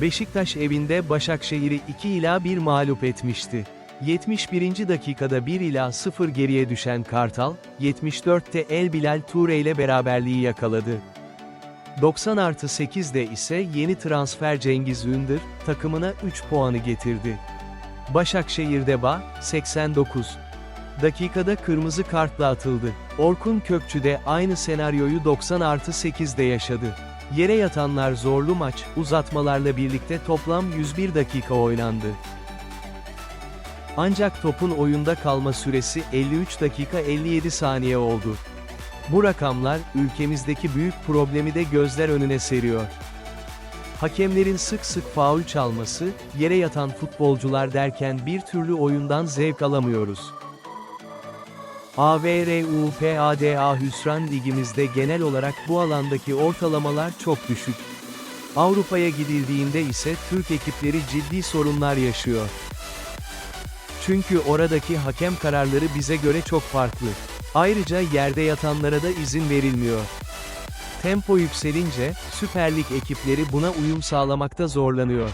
Beşiktaş evinde Başakşehir'i 2 ila 1 mağlup etmişti. 71. dakikada 1 ila 0 geriye düşen Kartal, 74'te El Bilal Toure ile beraberliği yakaladı. 90 artı 8'de ise yeni transfer Cengiz Ündür, takımına 3 puanı getirdi. Başakşehir'de Ba, 89. Dakikada kırmızı kartla atıldı. Orkun Kökçü de aynı senaryoyu 90 artı 8'de yaşadı. Yere yatanlar zorlu maç, uzatmalarla birlikte toplam 101 dakika oynandı. Ancak topun oyunda kalma süresi 53 dakika 57 saniye oldu. Bu rakamlar, ülkemizdeki büyük problemi de gözler önüne seriyor. Hakemlerin sık sık faul çalması, yere yatan futbolcular derken bir türlü oyundan zevk alamıyoruz. AVRUPADA Hüsran Ligimizde genel olarak bu alandaki ortalamalar çok düşük. Avrupa'ya gidildiğinde ise Türk ekipleri ciddi sorunlar yaşıyor. Çünkü oradaki hakem kararları bize göre çok farklı. Ayrıca yerde yatanlara da izin verilmiyor. Tempo yükselince, Süper Lig ekipleri buna uyum sağlamakta zorlanıyor.